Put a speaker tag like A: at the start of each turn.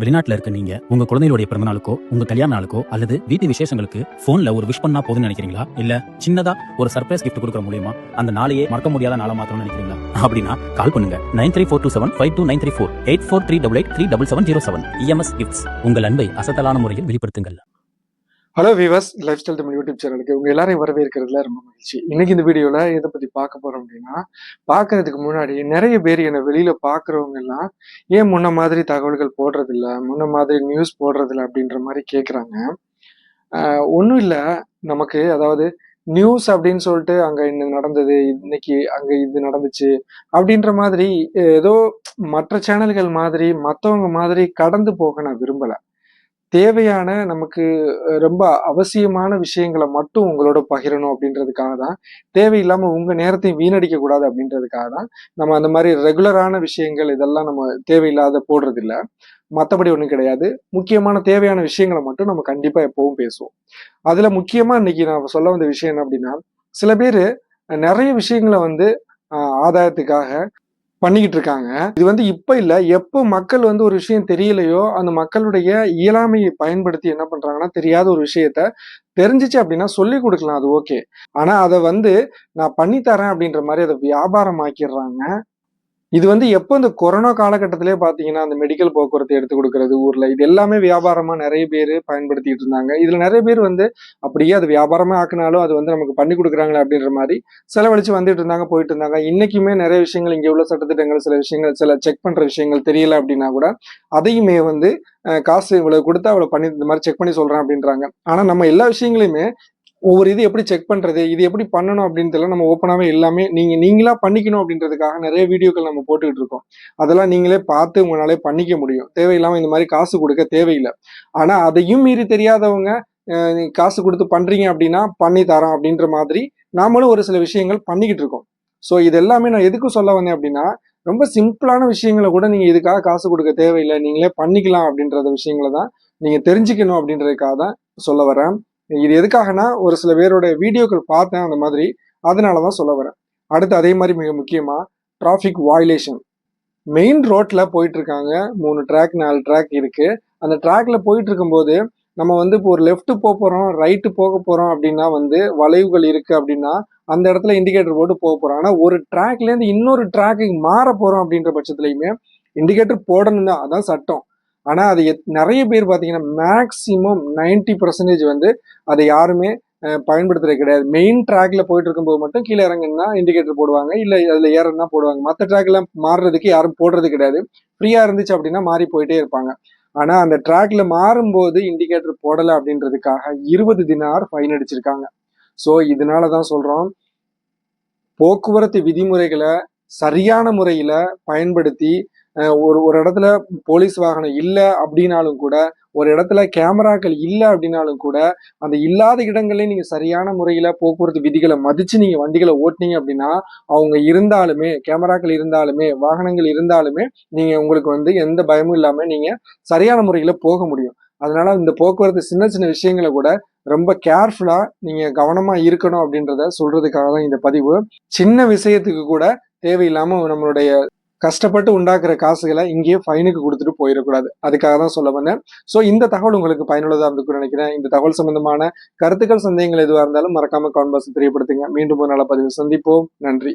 A: வெளிநாட்டுல இருக்க நீங்க உங்க குழந்தைகளுடைய பிறந்த நாளுக்கோ உங்க கல்யாண நாளுக்கோ அல்லது வீட்டு விசேஷங்களுக்கு போன்ல ஒரு விஷ் பண்ணா போதும்னு நினைக்கிறீங்களா? இல்ல சின்னதா ஒரு சர்ப்ரைஸ் கிஃப்ட் கொடுக்குற மூலியமா அந்த நாளையே மறக்க முடியாத நாளா மாத்தணும்னு நினைக்கிறீங்களா? அப்படின்னா கால் பண்ணுங்க. Nine three four two seven five two nine three four eight four three double eight three double seven zero seven. EMS gifts உங்கள் அன்பை அசத்தலான முறையில் வெளிப்படுத்துங்கள்.
B: ஹலோ விவஸ் லைஃப் ஸ்டைல் தமிழ் யூடியூப் சேனலுக்கு உங்க எல்லாரையும் வரவேற்கிறதுல ரொம்ப மகிழ்ச்சி. இன்னைக்கு இந்த வீடியோல எதை பத்தி பார்க்க போறோம் அப்படின்னா பார்க்கறதுக்கு முன்னாடி நிறைய பேர் என்னை வெளியில பாக்குறவங்க எல்லாம் ஏன் முன்ன மாதிரி தகவல்கள் போடுறது இல்ல முன்ன மாதிரி நியூஸ் போடுறது இல்ல அப்படின்ற மாதிரி கேக்குறாங்க. ஒன்றும் இல்லை. நமக்கு அதாவது நியூஸ் அப்படின்னு சொல்லிட்டு அங்க இன்னும் நடந்தது இன்னைக்கு அங்க இது நடந்துச்சு அப்படின்ற மாதிரி ஏதோ மற்ற சேனல்கள் மாதிரி மற்றவங்க மாதிரி கடந்து போக நான் விரும்பலை. தேவையான நமக்கு ரொம்ப அவசியமான விஷயங்களை மட்டும் உங்களோட பகிரணும் அப்படின்றதுக்காக தான். தேவையில்லாம உங்க நேரத்தையும் வீணடிக்க கூடாது அப்படின்றதுக்காக தான் நம்ம அந்த மாதிரி ரெகுலரான விஷயங்கள் இதெல்லாம் நம்ம தேவையில்லாத போடுறது இல்ல மற்றபடி ஒன்றும் கிடையாது. முக்கியமான தேவையான விஷயங்களை மட்டும் நம்ம கண்டிப்பா எப்பவும் பேசுவோம். அதுல முக்கியமா இன்னைக்கு நான் சொல்ல வந்த விஷயம் என்ன அப்படின்னா சில பேர் நிறைய விஷயங்களை வந்து ஆதாயத்துக்காக பண்ணிக்கிட்டு இருக்காங்க இது வந்து இப்ப இல்ல எப்போ மக்கள் வந்து ஒரு விஷயம் தெரியலையோ அந்த மக்களுடைய இயலாமையை பயன்படுத்தி என்ன பண்றாங்கன்னா தெரியாத ஒரு விஷயத்த தெரிஞ்சிச்சு அப்படின்னா சொல்லி கொடுக்கலாம் அது ஓகே. ஆனா அதை வந்து நான் பண்ணித்தரேன் அப்படின்ற மாதிரி அதை வியாபாரம் ஆக்கிடுறாங்க இது வந்து எப்போ இந்த கொரோனா காலகட்டத்திலே பார்த்தீங்கன்னா அந்த மெடிக்கல் போக்குவரத்து எடுத்து கொடுக்கறது ஊரில் இது எல்லாமே வியாபாரமாக நிறைய பேர் பயன்படுத்திட்டு இருந்தாங்க. இதில் நிறைய பேர் வந்து அப்படியே அது வியாபாரமாக ஆக்குனாலும் அது வந்து நமக்கு பண்ணி கொடுக்குறாங்களே அப்படின்ற மாதிரி செலவழிச்சு வந்துட்டு இருந்தாங்க போயிட்டு இருந்தாங்க. இன்றைக்குமே நிறைய விஷயங்கள் இங்கே உள்ள சட்டத்திட்டங்கள் சில விஷயங்கள் சில செக் பண்ணுற விஷயங்கள் தெரியல அப்படின்னா கூட அதையுமே வந்து காசு இவ்வளவு கொடுத்தா அவ்வளோ பண்ணி இந்த மாதிரி செக் பண்ணி சொல்றேன் அப்படின்றாங்க. ஆனா நம்ம எல்லா விஷயங்களையுமே ஒவ்வொரு இது எப்படி செக் பண்ணுறது இது எப்படி பண்ணணும் அப்படின்றதுல நம்ம ஓப்பனாகவே எல்லாமே நீங்கள் நீங்களாக பண்ணிக்கணும் அப்படின்றதுக்காக நிறைய வீடியோக்கள் நம்ம போட்டுக்கிட்டு இருக்கோம். அதெல்லாம் நீங்களே பார்த்து உங்களாலே பண்ணிக்க முடியும். தேவையில்லாமல் இந்த மாதிரி காசு கொடுக்க தேவையில்லை. ஆனால் அதையும் மீறி தெரியாதவங்க காசு கொடுத்து பண்றீங்க அப்படின்னா பண்ணி தரோம் அப்படின்ற மாதிரி நாமளும் ஒரு சில விஷயங்கள் பண்ணிக்கிட்டு இருக்கோம். ஸோ இது எல்லாமே நான் எதுக்கு சொல்ல வந்தேன் அப்படின்னா ரொம்ப சிம்பிளான விஷயங்களை கூட நீங்கள் இதுக்காக காசு கொடுக்க தேவையில்லை. நீங்களே பண்ணிக்கலாம் அப்படின்றத விஷயங்களை தான் நீங்கள் தெரிஞ்சுக்கணும் அப்படின்றதுக்காக தான் சொல்ல வரேன். இது எதுக்காகனா ஒரு சில பேரோட வீடியோக்கள் பார்த்தேன் அந்த மாதிரி அதனால தான் சொல்ல வரேன். அடுத்து அதே மாதிரி மிக முக்கியமாக டிராஃபிக் வாயிலேஷன் மெயின் ரோட்டில் போயிட்டு இருக்காங்க மூணு ட்ராக் நாலு ட்ராக் இருக்குது அந்த ட்ராக்ல போயிட்டு இருக்கும்போது நம்ம வந்து இப்போ ஒரு லெஃப்ட் போக போகிறோம் ரைட்டு போக போகிறோம் அப்படின்னா வந்து வளைவுகள் இருக்குது அப்படின்னா அந்த இடத்துல இண்டிகேட்டர் போட்டு போக போகிறோம் ஆனால் ஒரு ட்ராக்லேருந்து இன்னொரு ட்ராக்கு மாற போகிறோம் அப்படின்ற பட்சத்துலையுமே இண்டிகேட்டர் போடணும் தான் அதான் சட்டம். ஆனால் அது எத்- நிறைய பேர் பார்த்தீங்கன்னா மேக்சிமம் 90% பர்சன்டேஜ் வந்து அதை யாருமே பயன்படுத்துறது கிடையாது. மெயின் ட்ராக்ல போயிட்டு இருக்கும்போது மட்டும் கீழே இறங்குன்னா இண்டிகேட்டர் போடுவாங்க. இல்லை அதில் ஏறன்னா போடுவாங்க. மற்ற ட்ராக்ல மாறுறதுக்கு யாரும் போடுறது கிடையாது. ஃப்ரீயா இருந்துச்சு அப்படின்னா மாறி போயிட்டே இருப்பாங்க. ஆனால் அந்த ட்ராக்ல மாறும்போது இண்டிகேட்டர் போடலை அப்படின்றதுக்காக இருபது தினார் ஃபைன் அடிச்சிருக்காங்க. ஸோ இதனால தான் சொல்றோம். போக்குவரத்து விதிமுறைகளை சரியான முறையில் பயன்படுத்தி ஒரு ஒரு இடத்துல போலீஸ் வாகனம் இல்லை அப்படின்னாலும் கூட ஒரு இடத்துல கேமராக்கள் இல்லை அப்படின்னாலும் கூட அந்த இல்லாத இடங்கள்லேயும் நீங்கள் சரியான முறையில் போக்குவரத்து விதிகளை மதித்து நீங்கள் வண்டிகளை ஓட்டுனீங்க அப்படின்னா அவங்க இருந்தாலுமே கேமராக்கள் இருந்தாலுமே வாகனங்கள் இருந்தாலுமே நீங்கள் உங்களுக்கு வந்து எந்த பயமும் இல்லாமல் நீங்கள் சரியான முறையில் போக முடியும். அதனால இந்த போக்குவரத்து சின்ன சின்ன விஷயங்களை கூட ரொம்ப கேர்ஃபுல்லா நீங்க கவனமா இருக்கணும் அப்படின்றத சொல்றதுக்காக தான் இந்த பதிவு. சின்ன விஷயத்துக்கு கூட தேவையில்லாம நம்மளுடைய கஷ்டப்பட்டு உண்டாக்குற காசுகளை இங்கேயே ஃபைனுக்கு கொடுத்துட்டு போயிடக்கூடாது. அதுக்காக தான் சொல்ல வந்தேன். ஸோ இந்த தகவல் உங்களுக்கு பயனுள்ளதா இருந்துக்கும் நினைக்கிறேன். இந்த தகவல் சம்பந்தமான கருத்துக்கள் சந்தேகங்கள் எதுவாக இருந்தாலும் மறக்காம கான்பாஸ் தெரியப்படுத்துங்க. மீண்டும் ஒரு நல்ல பதிவு சந்திப்போம். நன்றி.